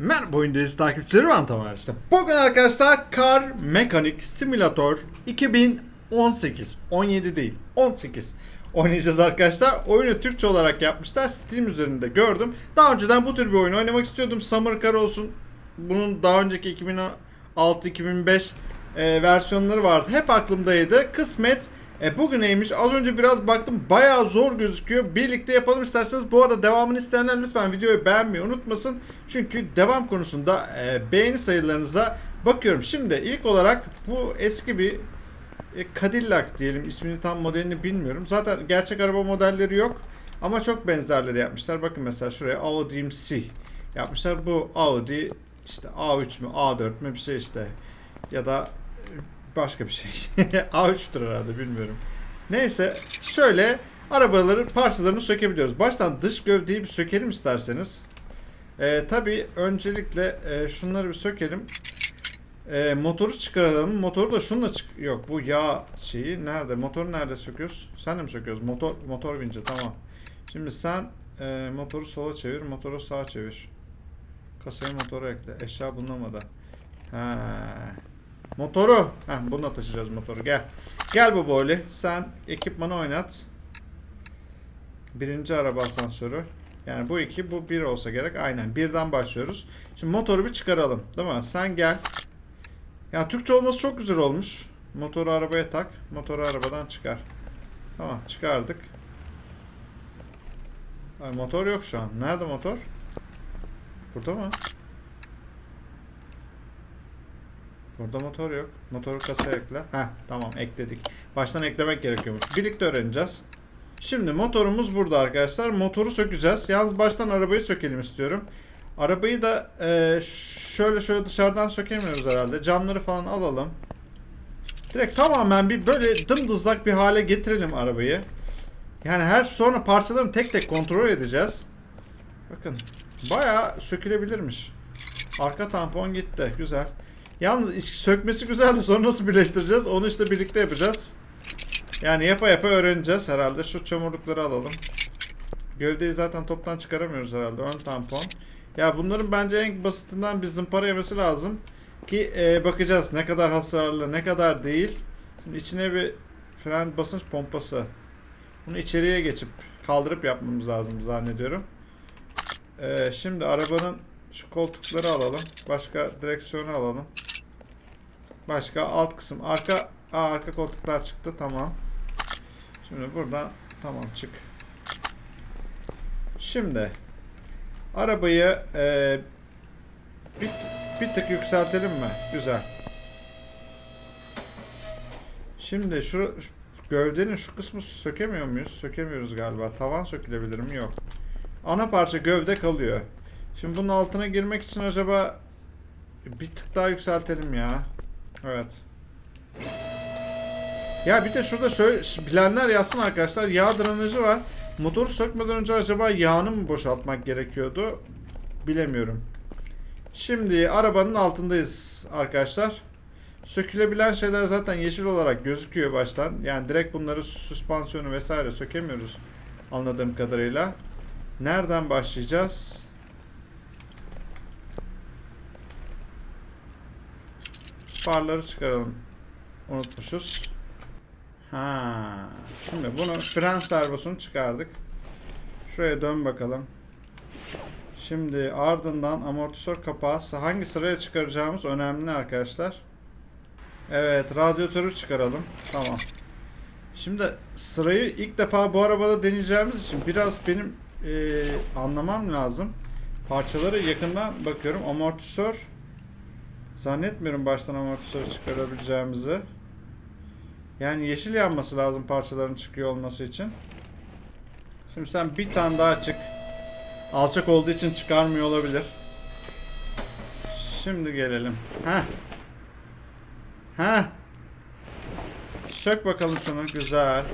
Merhaba oyundayız takipçileri ben Tamer işte. Bugün arkadaşlar Car Mechanic Simulator 2018 17 değil 18 oynayacağız arkadaşlar. Oyunu Türkçe olarak yapmışlar. Steam üzerinde gördüm. Daha önceden bu tür bir oyun oynamak istiyordum. Summer Car olsun. Bunun daha önceki 2006-2005 e, versiyonları vardı. Hep aklımdaydı. Kısmet e, bugün neymiş? Az önce biraz baktım. Bayağı zor gözüküyor. Birlikte yapalım isterseniz. Bu arada devamını isteyenler lütfen videoyu beğenmeyi unutmasın. Çünkü devam konusunda e, beğeni sayılarınıza bakıyorum. Şimdi ilk olarak bu eski bir e, Cadillac diyelim. ismini tam modelini bilmiyorum. Zaten gerçek araba modelleri yok. Ama çok benzerleri yapmışlar. Bakın mesela şuraya Audi MC yapmışlar. Bu Audi işte A3 mü A4 mü bir şey işte. Ya da başka bir şey. A3'tür herhalde bilmiyorum. Neyse şöyle arabaları parçalarını sökebiliyoruz. Baştan dış gövdeyi bir sökelim isterseniz. Ee, tabii öncelikle e, şunları bir sökelim. Ee, motoru çıkaralım. Motoru da şunla çık... Yok bu yağ şeyi nerede? Motoru nerede söküyoruz? Sen de mi söküyoruz? Motor motor vinci tamam. Şimdi sen e, motoru sola çevir, motoru sağa çevir. Kasaya motoru ekle. Eşya bulunamadı. Ha. Motoru. Heh, bununla taşıyacağız motoru. Gel. Gel bu böyle. Sen ekipmanı oynat. Birinci araba asansörü. Yani bu iki, bu bir olsa gerek. Aynen. Birden başlıyoruz. Şimdi motoru bir çıkaralım. Değil mi? Sen gel. Ya Türkçe olması çok güzel olmuş. Motoru arabaya tak. Motoru arabadan çıkar. Tamam. Çıkardık. Motor yok şu an. Nerede motor? Burada mı? Burada motor yok. Motoru kasaya ekle. Heh tamam ekledik. Baştan eklemek gerekiyormuş. Birlikte öğreneceğiz. Şimdi motorumuz burada arkadaşlar. Motoru sökeceğiz. Yalnız baştan arabayı sökelim istiyorum. Arabayı da e, şöyle şöyle dışarıdan sökemiyoruz herhalde. Camları falan alalım. Direkt tamamen bir böyle dımdızlak bir hale getirelim arabayı. Yani her sonra parçalarını tek tek kontrol edeceğiz. Bakın bayağı sökülebilirmiş. Arka tampon gitti. Güzel. Yalnız sökmesi güzeldi. Sonra nasıl birleştireceğiz? Onu işte birlikte yapacağız. Yani yapa yapa öğreneceğiz herhalde. Şu çamurlukları alalım. Gövdeyi zaten toptan çıkaramıyoruz herhalde. Ön tampon. Ya bunların bence en basitinden bir zımpara yemesi lazım. Ki e, bakacağız ne kadar hasarlı ne kadar değil. Şimdi içine bir fren basınç pompası. Bunu içeriye geçip kaldırıp yapmamız lazım zannediyorum. E, şimdi arabanın şu koltukları alalım. Başka direksiyonu alalım. Başka alt kısım. Arka Aa, arka koltuklar çıktı. Tamam. Şimdi buradan tamam çık. Şimdi arabayı e, bir, bir tık yükseltelim mi? Güzel. Şimdi şu, gövdenin şu kısmı sökemiyor muyuz? Sökemiyoruz galiba. Tavan sökülebilir mi? Yok. Ana parça gövde kalıyor. Şimdi bunun altına girmek için acaba bir tık daha yükseltelim ya. Evet. Ya bir de şurada şöyle bilenler yazsın arkadaşlar. Yağ drenajı var. Motoru sökmeden önce acaba yağını mı boşaltmak gerekiyordu? Bilemiyorum. Şimdi arabanın altındayız arkadaşlar. Sökülebilen şeyler zaten yeşil olarak gözüküyor baştan. Yani direkt bunları süspansiyonu vesaire sökemiyoruz anladığım kadarıyla. Nereden başlayacağız? Farları çıkaralım. Unutmuşuz. Ha. Şimdi bunu fren servosunu çıkardık. Şuraya dön bakalım. Şimdi ardından amortisör kapağı hangi sıraya çıkaracağımız önemli arkadaşlar. Evet, radyatörü çıkaralım. Tamam. Şimdi sırayı ilk defa bu arabada deneyeceğimiz için biraz benim e, anlamam lazım. Parçaları yakından bakıyorum. Amortisör zannetmiyorum baştan amortisör çıkarabileceğimizi. Yani yeşil yanması lazım parçaların çıkıyor olması için. Şimdi sen bir tane daha çık. Alçak olduğu için çıkarmıyor olabilir. Şimdi gelelim. Heh. Heh. Sök bakalım şunu. Güzel.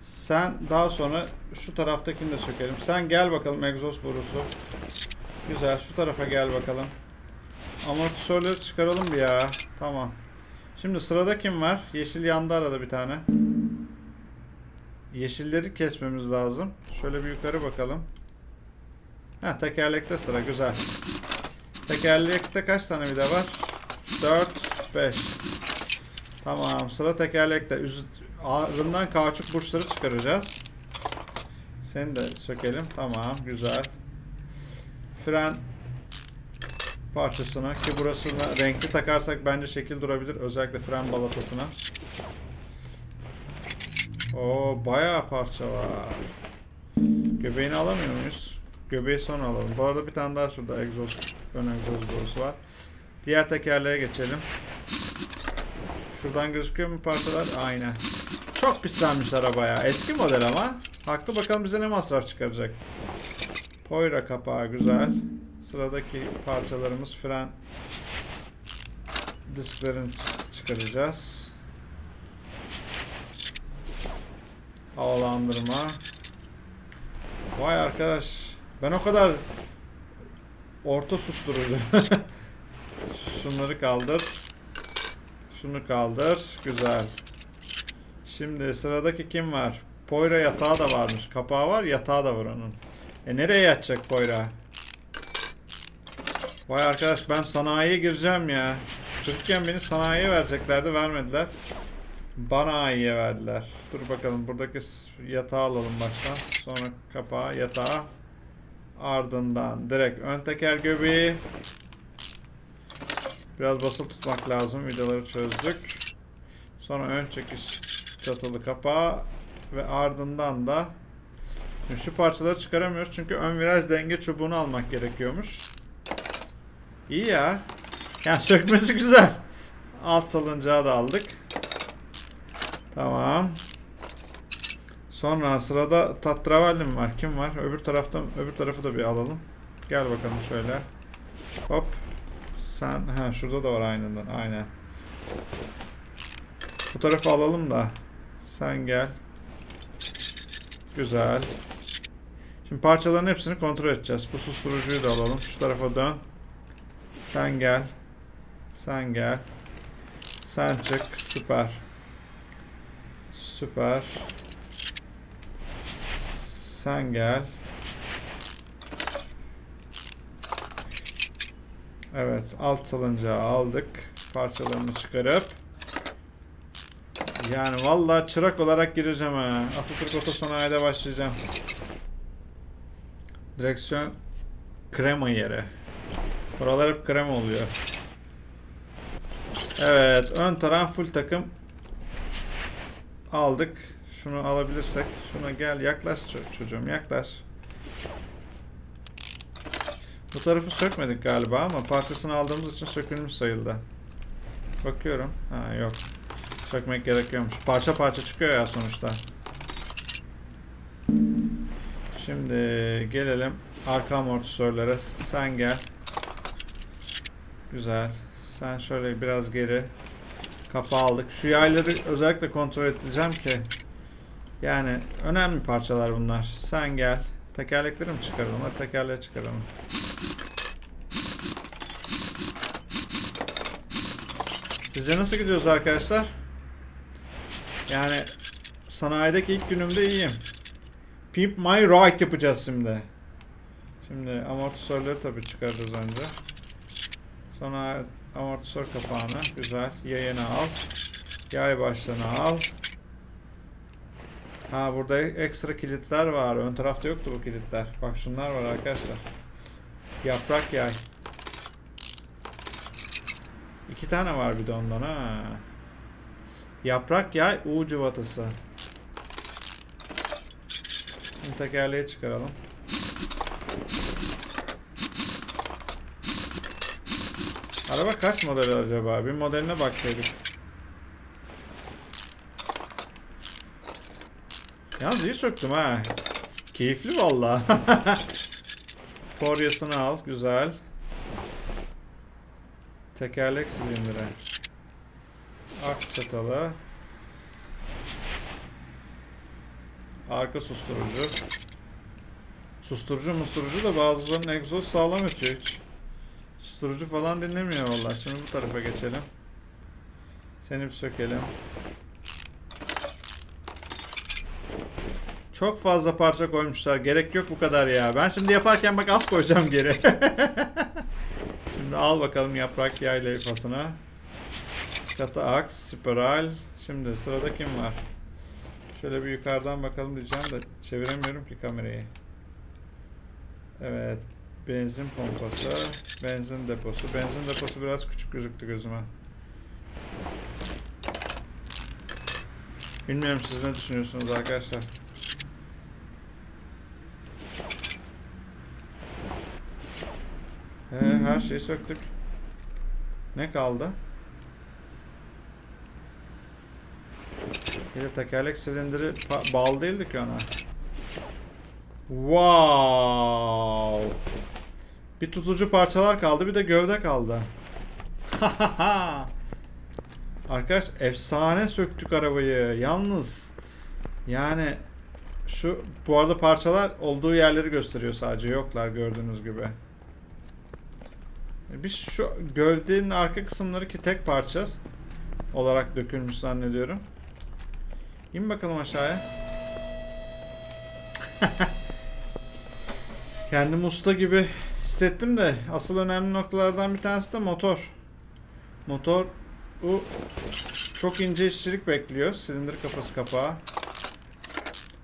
Sen daha sonra şu taraftakini de sökelim. Sen gel bakalım egzoz borusu. Güzel. Şu tarafa gel bakalım. Amortisörleri çıkaralım bir ya. Tamam. Şimdi sırada kim var? Yeşil yandı arada bir tane. Yeşilleri kesmemiz lazım. Şöyle bir yukarı bakalım. Ha tekerlekte sıra güzel. Tekerlekte kaç tane vida var? 4 5. Tamam sıra tekerlekte. Üz ardından kauçuk burçları çıkaracağız. Seni de sökelim. Tamam güzel. Fren parçasına ki burasına renkli takarsak bence şekil durabilir. Özellikle fren balatasına. O bayağı parça var. Göbeğini alamıyor muyuz? Göbeği sonra alalım. Bu arada bir tane daha şurada egzoz, ön egzoz borusu var. Diğer tekerleğe geçelim. Şuradan gözüküyor mu parçalar? Aynen. Çok pislenmiş araba ya. Eski model ama. Haklı bakalım bize ne masraf çıkaracak. Poyra kapağı güzel. Sıradaki parçalarımız fren disklerini çıkaracağız. Havalandırma. Vay arkadaş. Ben o kadar orta susturucu. Şunları kaldır. Şunu kaldır. Güzel. Şimdi sıradaki kim var? Poyra yatağı da varmış. Kapağı var, yatağı da var onun. E nereye yatacak Poyra? Vay arkadaş ben sanayiye gireceğim ya. Çocukken beni sanayiye vereceklerdi, vermediler. Bana ayiye verdiler. Dur bakalım buradaki yatağı alalım baştan. Sonra kapağı, yatağı. Ardından direkt ön teker göbeği. Biraz basılı tutmak lazım. Vidaları çözdük. Sonra ön çekiş çatılı kapağı ve ardından da şu parçaları çıkaramıyoruz çünkü ön viraj denge çubuğunu almak gerekiyormuş. İyi ya. Yani sökmesi güzel. Alt salıncağı da aldık. Tamam. Sonra sırada Tatravalli mi var? Kim var? Öbür taraftan öbür tarafı da bir alalım. Gel bakalım şöyle. Hop. Sen ha şurada da var aynından. Aynen. Bu tarafı alalım da. Sen gel. Güzel. Şimdi parçaların hepsini kontrol edeceğiz. Bu susturucuyu da alalım. Şu tarafa dön. Sen gel. Sen gel. Sen çık. Süper. Süper. Sen gel. Evet, alt salıncağı aldık. Parçalarını çıkarıp yani vallahi çırak olarak gireceğim ha. Atatürk Otosanayi'de başlayacağım. Direksiyon krema yeri. Buralar hep krema oluyor. Evet, ön taraf full takım aldık. Şunu alabilirsek. Şuna gel yaklaş ço- çocuğum yaklaş. Bu tarafı sökmedik galiba ama parçasını aldığımız için sökülmüş sayıldı. Bakıyorum. Ha yok. Sökmek gerekiyormuş. Parça parça çıkıyor ya sonuçta. Şimdi gelelim arka amortisörlere. Sen gel. Güzel. Sen şöyle biraz geri. Kapağı aldık. Şu yayları özellikle kontrol edeceğim ki. Yani önemli parçalar bunlar. Sen gel. Tekerlekleri mi çıkaralım? Hadi tekerleği çıkaralım. Sizce nasıl gidiyoruz arkadaşlar? Yani sanayideki ilk günümde iyiyim. Pimp My Ride yapacağız şimdi. Şimdi amortisörleri tabii çıkarırız önce. Sonra amortisör kapağını güzel yayını al. Yay başlığını al. Ha burada ekstra kilitler var. Ön tarafta yoktu bu kilitler. Bak şunlar var arkadaşlar. Yaprak yay. İki tane var bir de ondan ha. Yaprak yay U cıvatası. Şimdi tekerleği çıkaralım. Araba kaç model acaba? Bir modeline baksaydık. Yalnız iyi söktüm ha. Keyifli valla. Koryasını al. Güzel. Tekerlek silindiri. Ak çatalı. Arka susturucu. Susturucu musturucu da bazılarının egzoz sağlam ötüyor. Susturucu falan dinlemiyor vallahi. Şimdi bu tarafa geçelim. Seni bir sökelim. Çok fazla parça koymuşlar. Gerek yok bu kadar ya. Ben şimdi yaparken bak az koyacağım geri. şimdi al bakalım yaprak yay levhasına. Katı aks, spiral. Şimdi sırada kim var? Şöyle bir yukarıdan bakalım diyeceğim de çeviremiyorum ki kamerayı. Evet. Benzin pompası, benzin deposu. Benzin deposu biraz küçük gözüktü gözüme. Bilmiyorum siz ne düşünüyorsunuz arkadaşlar. Ee, her şeyi söktük. Ne kaldı? Bir de tekerlek silindiri bağlı değildi ki ona. Wow. Bir tutucu parçalar kaldı, bir de gövde kaldı. Arkadaş efsane söktük arabayı. Yalnız yani şu bu arada parçalar olduğu yerleri gösteriyor sadece. Yoklar gördüğünüz gibi. Biz şu gövdenin arka kısımları ki tek parça olarak dökülmüş zannediyorum. İn bakalım aşağıya. Kendimi usta gibi hissettim de asıl önemli noktalardan bir tanesi de motor. Motor bu çok ince işçilik bekliyor. Silindir kafası kapağı.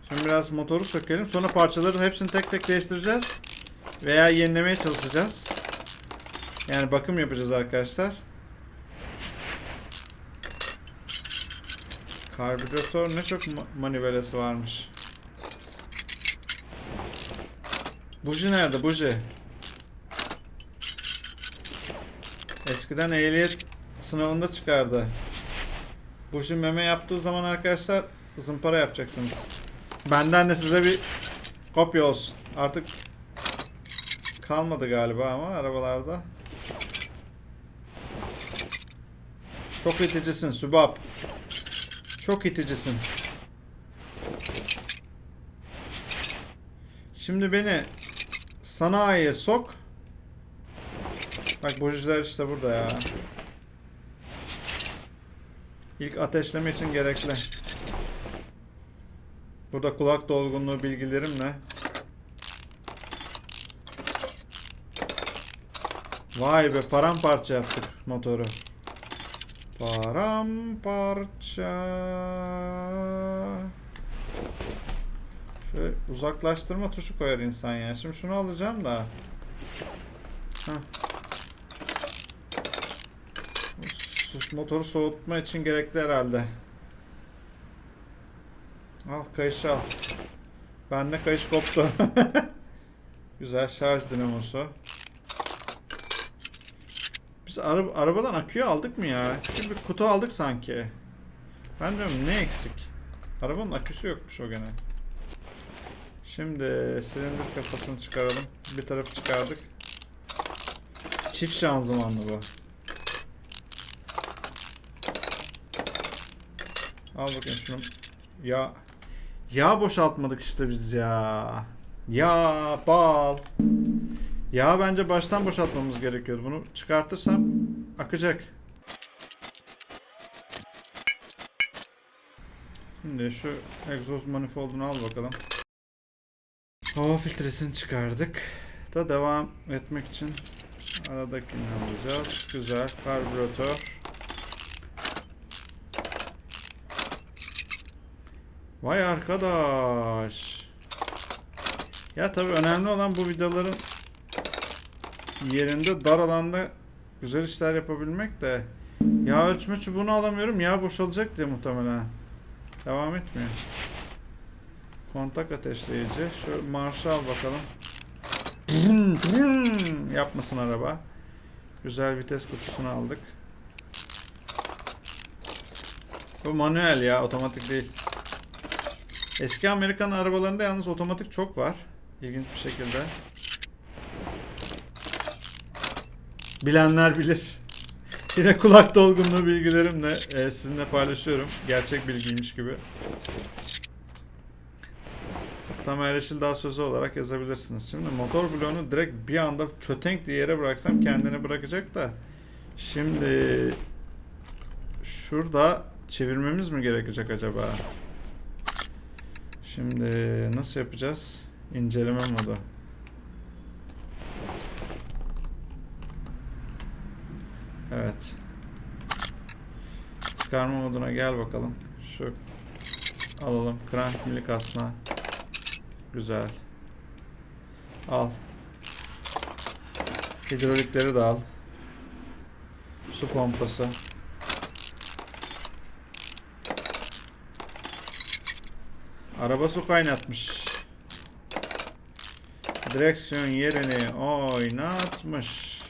Şimdi biraz motoru sökelim. Sonra parçaları hepsini tek tek değiştireceğiz. Veya yenilemeye çalışacağız. Yani bakım yapacağız arkadaşlar. Karbüratör ne çok ma- manivelesi varmış. Buji nerede? Buji. Eskiden ehliyet sınavında çıkardı. Buji meme yaptığı zaman arkadaşlar zımpara yapacaksınız. Benden de size bir kopya olsun. Artık kalmadı galiba ama arabalarda. Çok iticisin Sübap. Çok iticisin. Şimdi beni sanayiye sok. Bak bujiler işte burada ya. İlk ateşleme için gerekli. Burada kulak dolgunluğu bilgilerimle. Vay be paramparça yaptık motoru. Paramparça. Şöyle uzaklaştırma tuşu koyar insan ya. Şimdi şunu alacağım da. Heh. S- Motoru soğutma için gerekli herhalde. Al kayışı al. Bende kayış koptu. Güzel şarj dinamosu. Biz ara- arabadan aküyü aldık mı ya? Küçük bir kutu aldık sanki. Ben diyorum ne eksik? Arabanın aküsü yokmuş o gene. Şimdi silindir kafasını çıkaralım. Bir tarafı çıkardık. Çift şanzımanlı bu. Al bakayım şunu. Ya yağ boşaltmadık işte biz ya. Ya bal. Ya bence baştan boşaltmamız gerekiyordu. Bunu çıkartırsam akacak. Şimdi şu egzoz manifoldunu al bakalım. Hava filtresini çıkardık. Da devam etmek için aradakini alacağız. Güzel. Karbüratör. Vay arkadaş. Ya tabii önemli olan bu vidaların yerinde dar alanda güzel işler yapabilmek de yağ ölçme çubuğunu alamıyorum. Yağ boşalacak diye muhtemelen. Devam etmiyor. Kontak ateşleyici. Şu marşı al bakalım. Yapmasın araba. Güzel vites kutusunu aldık. Bu manuel ya, otomatik değil. Eski Amerikan arabalarında yalnız otomatik çok var. İlginç bir şekilde. Bilenler bilir. Yine kulak dolgunluğu bilgilerimle e, sizinle paylaşıyorum. Gerçek bilgiymiş gibi. Tam erişil daha sözü olarak yazabilirsiniz. Şimdi motor bloğunu direkt bir anda çötenk diye yere bıraksam kendini bırakacak da. Şimdi şurada çevirmemiz mi gerekecek acaba? Şimdi nasıl yapacağız? İnceleme modu. Evet. Çıkarma moduna gel bakalım. Şu alalım. Crank milik asma. Güzel. Al. Hidrolikleri de al. Su pompası. Araba su kaynatmış. Direksiyon yerini oynatmış.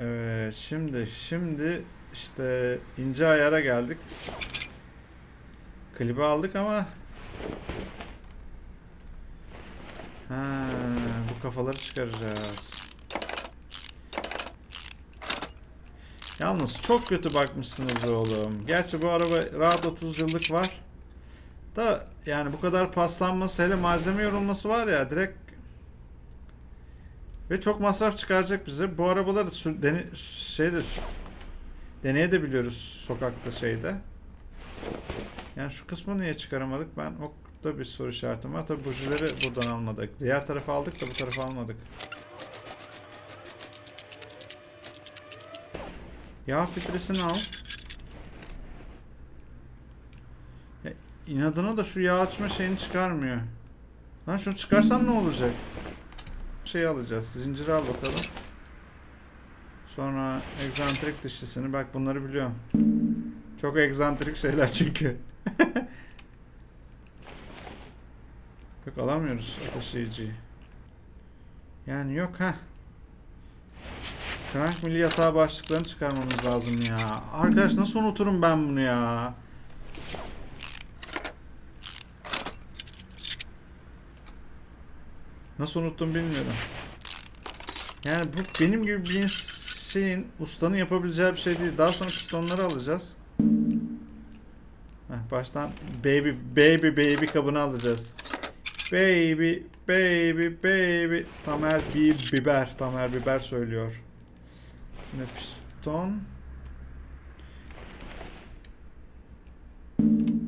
Evet şimdi şimdi işte ince ayara geldik. Klibi aldık ama ha, bu kafaları çıkaracağız. Yalnız çok kötü bakmışsınız oğlum. Gerçi bu araba rahat 30 yıllık var. Da yani bu kadar paslanması hele malzeme yorulması var ya direkt ve çok masraf çıkaracak bize. Bu arabaları sür, dene, şeyde deneyebiliyoruz sokakta şeyde. Yani şu kısmı niye çıkaramadık? Ben o da bir soru işaretim var. Tabi bujileri buradan almadık. Diğer tarafa aldık da bu tarafa almadık. Yağ filtresini al. Ya, inadına da şu yağ açma şeyini çıkarmıyor. Lan şunu çıkarsan ne olacak? Şey alacağız. Zinciri al bakalım. Sonra egzantrik dişlisini. Bak bunları biliyorum. Çok egzantrik şeyler çünkü. Yok alamıyoruz taşıyıcıyı. Yani yok ha. Crank milli yatağı başlıklarını çıkarmamız lazım ya. Arkadaş nasıl unuturum ben bunu ya? Nasıl unuttum bilmiyorum. Yani bu benim gibi bir şeyin ustanın yapabileceği bir şey değil. Daha sonra pistonları alacağız. Heh, baştan baby baby baby kabını alacağız. Baby baby baby Tamer bir biber Tamer biber söylüyor. Şimdi piston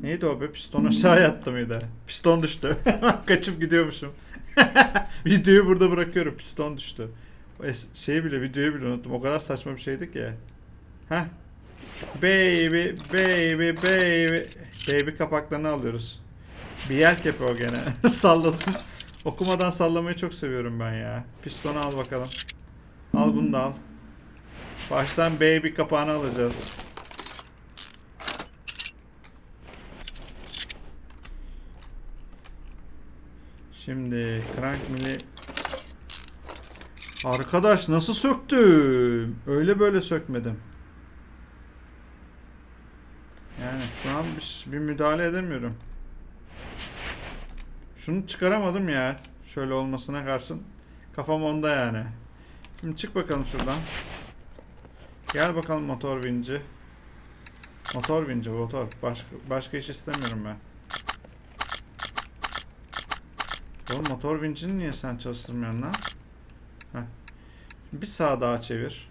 Neydi o be? Piston aşağı yattı mıydı? Piston düştü. Kaçıp gidiyormuşum. Videoyu burada bırakıyorum. Piston düştü. O es- şeyi bile videoyu bile unuttum. O kadar saçma bir şeydi ki. Heh. Baby, baby, baby. Baby kapaklarını alıyoruz. Bir yelk yapıyor gene. Salladım. Okumadan sallamayı çok seviyorum ben ya. Pistonu al bakalım. Al bunu da al. Baştan baby kapağını alacağız. Şimdi crank mili Arkadaş nasıl söktüm? Öyle böyle sökmedim. Yani şu an bir, bir müdahale edemiyorum. Şunu çıkaramadım ya. Şöyle olmasına karşın. Kafam onda yani. Şimdi çık bakalım şuradan. Gel bakalım motor vinci. Motor vinci motor. Başka, başka iş istemiyorum ben. Oğlum motor vincini niye sen çalıştırmıyorsun lan? Heh. Bir sağa daha çevir.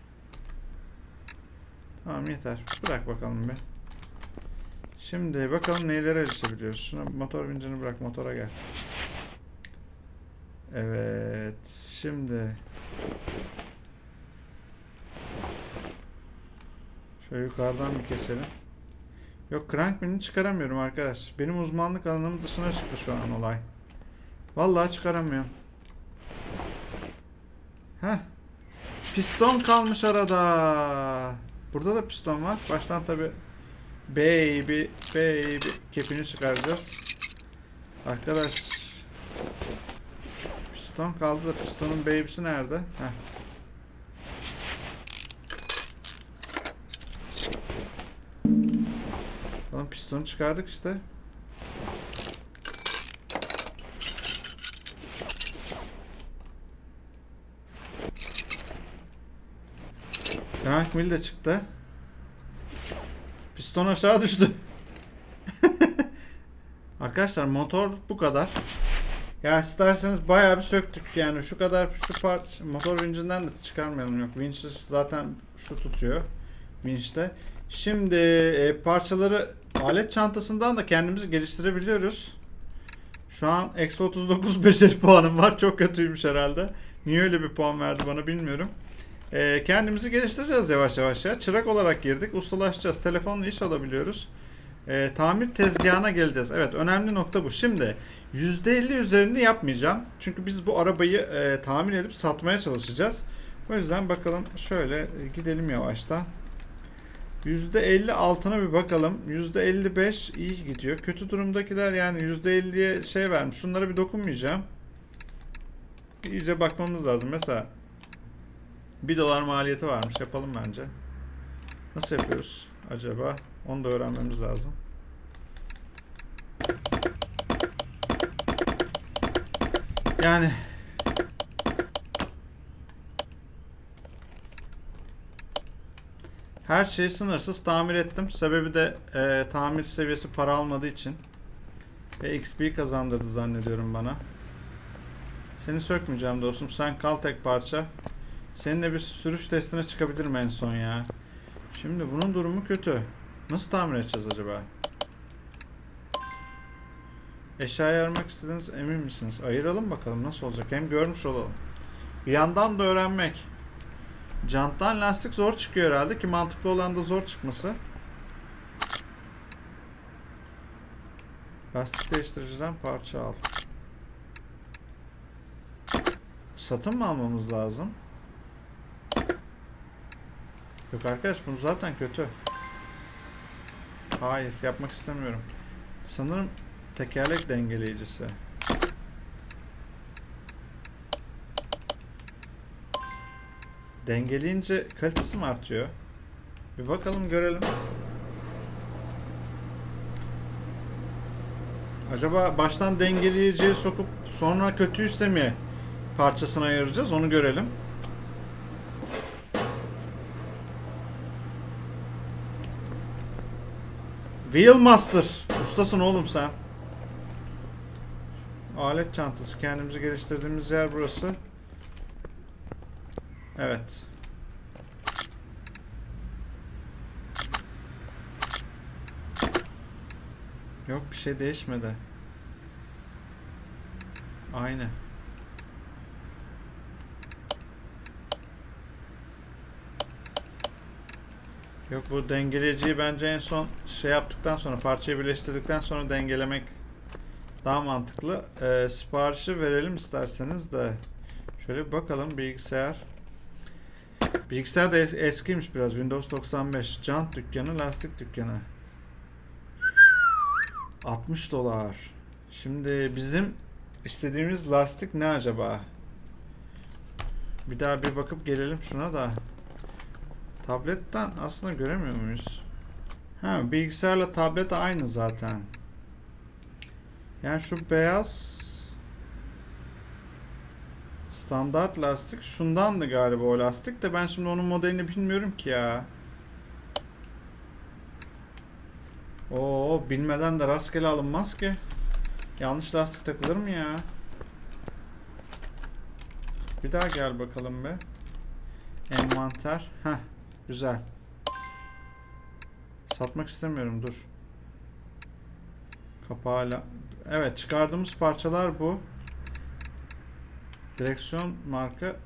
Tamam yeter. Bırak bakalım bir. Şimdi bakalım neylere erişebiliyoruz. Şuna motor vincini bırak motora gel. Evet. Şimdi Şöyle yukarıdan bir keselim. Yok crank pinini çıkaramıyorum arkadaş. Benim uzmanlık alanımın dışına çıktı şu an olay. Vallahi çıkaramıyorum. Heh. Piston kalmış arada. Burada da piston var. Baştan tabi baby baby kepini çıkaracağız. Arkadaş piston kaldı da pistonun baby'si nerede? Heh. Oğlum pistonu çıkardık işte. Mill de çıktı. Piston aşağı düştü. Arkadaşlar motor bu kadar. Ya isterseniz bayağı bir söktük yani şu kadar şu part motor vincinden de çıkarmayalım yok. Vinç zaten şu tutuyor vinçte. Şimdi e, parçaları alet çantasından da kendimizi geliştirebiliyoruz. Şu an eksi 39 beceri puanım var. Çok kötüymüş herhalde. Niye öyle bir puan verdi bana bilmiyorum. Ee, kendimizi geliştireceğiz yavaş yavaş ya. Çırak olarak girdik. Ustalaşacağız. Telefonla iş alabiliyoruz. Ee, tamir tezgahına geleceğiz. Evet önemli nokta bu. Şimdi %50 üzerini yapmayacağım. Çünkü biz bu arabayı e, tamir edip satmaya çalışacağız. O yüzden bakalım şöyle e, gidelim yavaştan. %50 altına bir bakalım. %55 iyi gidiyor. Kötü durumdakiler yani %50'ye şey vermiş. Şunlara bir dokunmayacağım. İyice bakmamız lazım. Mesela 1 dolar maliyeti varmış. Yapalım bence. Nasıl yapıyoruz acaba? Onu da öğrenmemiz lazım. Yani her şeyi sınırsız tamir ettim. Sebebi de e, tamir seviyesi para almadığı için. Ve XP kazandırdı zannediyorum bana. Seni sökmeyeceğim dostum. Sen kal tek parça. Seninle bir sürüş testine çıkabilirim en son ya. Şimdi bunun durumu kötü. Nasıl tamir edeceğiz acaba? Eşya ayırmak istediğiniz emin misiniz? Ayıralım bakalım nasıl olacak. Hem görmüş olalım. Bir yandan da öğrenmek. Janttan lastik zor çıkıyor herhalde ki mantıklı olan da zor çıkması. Lastik değiştiriciden parça al. Satın mı almamız lazım? Yok arkadaş bunu zaten kötü. Hayır yapmak istemiyorum. Sanırım tekerlek dengeleyicisi. Dengeleyince kalitesi mi artıyor? Bir bakalım görelim. Acaba baştan dengeleyiciye sokup sonra kötüyse mi parçasını ayıracağız onu görelim. Wheelmaster. Ustasın oğlum sen. Alet çantası. Kendimizi geliştirdiğimiz yer burası. Evet. Yok bir şey değişmedi. Aynı. Yok bu dengeleyiciyi bence en son şey yaptıktan sonra parçayı birleştirdikten sonra dengelemek daha mantıklı. Ee, siparişi verelim isterseniz de. Şöyle bir bakalım bilgisayar. Bilgisayar da es- eskiymiş biraz. Windows 95. Jant dükkanı, lastik dükkanı. 60 dolar. Şimdi bizim istediğimiz lastik ne acaba? Bir daha bir bakıp gelelim şuna da. Tabletten aslında göremiyor muyuz? Ha, bilgisayarla tablet aynı zaten. Yani şu beyaz standart lastik şundandı galiba o lastik de ben şimdi onun modelini bilmiyorum ki ya. Oo bilmeden de rastgele alınmaz ki. Yanlış lastik takılır mı ya? Bir daha gel bakalım be. Envanter. Heh. Güzel. Satmak istemiyorum dur. Kapağıyla. Evet çıkardığımız parçalar bu. Direksiyon marka.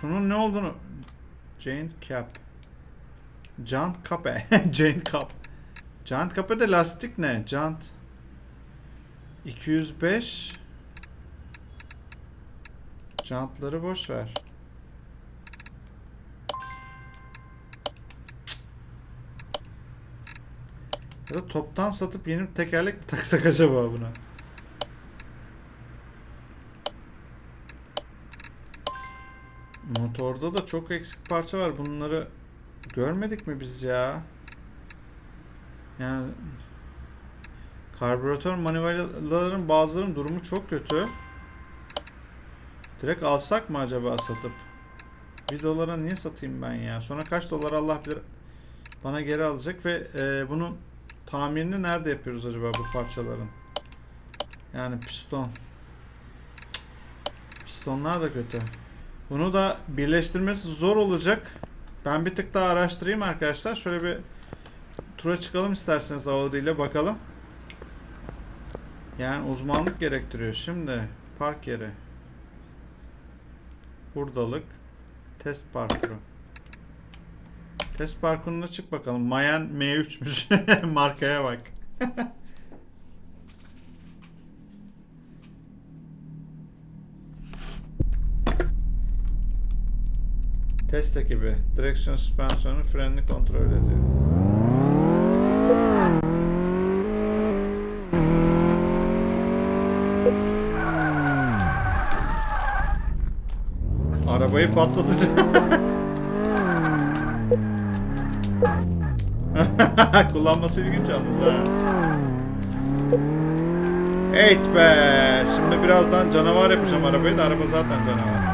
Şunun ne olduğunu. Jane Cap. Jant Cape. Jane Cap. Jant Cape'de lastik ne? Jant. 205. Jantları boş ver. Ya da toptan satıp yeni bir tekerlek mi taksak acaba buna? Motorda da çok eksik parça var. Bunları görmedik mi biz ya? Yani karbüratör manivelaların bazılarının durumu çok kötü. Direkt alsak mı acaba satıp? 1 dolara niye satayım ben ya? Sonra kaç dolar Allah bilir bana geri alacak ve e, bunun tamirini nerede yapıyoruz acaba bu parçaların? Yani piston. Pistonlar da kötü. Bunu da birleştirmesi zor olacak. Ben bir tık daha araştırayım arkadaşlar. Şöyle bir tura çıkalım isterseniz Audi ile bakalım. Yani uzmanlık gerektiriyor. Şimdi park yeri. Buradalık. Test parkuru. Test parkuruna çık bakalım. Mayan M3'müş. Markaya bak. Test ekibi. Direksiyon süspansiyonu frenini kontrol ediyor. Arabayı patlatacağım. Kullanması ilginç yalnız ha. Evet be. Şimdi birazdan canavar yapacağım arabayı da araba zaten canavar.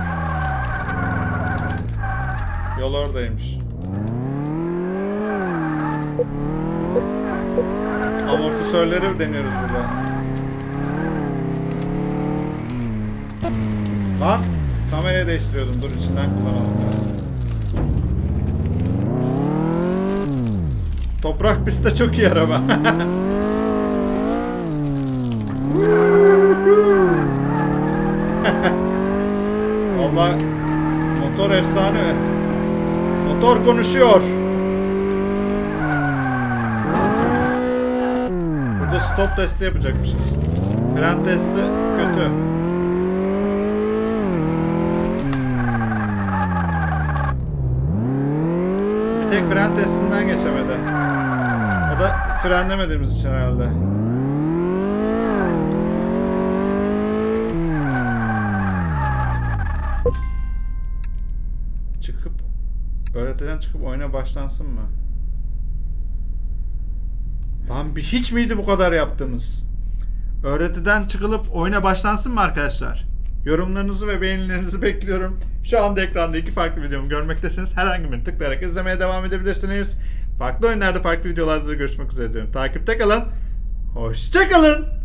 Yol oradaymış. Amortisörleri deniyoruz burada. Lan kamerayı değiştiriyordum. Dur içinden kullanalım biraz. Toprak pistte çok iyi araba. Vallahi motor efsane. Motor konuşuyor. Burada stop testi yapacakmışız. Fren testi kötü. Bir tek fren testinden geçemedi. O da frenlemediğimiz için herhalde. Çıkıp öğretiden çıkıp oyuna başlansın mı? Lan bir hiç miydi bu kadar yaptığımız? Öğretiden çıkılıp oyuna başlansın mı arkadaşlar? Yorumlarınızı ve beğenilerinizi bekliyorum. Şu anda ekranda iki farklı videomu görmektesiniz. Herhangi birini tıklayarak izlemeye devam edebilirsiniz. Farklı oyunlarda farklı videolarda da görüşmek üzere diyorum. Takipte kalın. Hoşçakalın.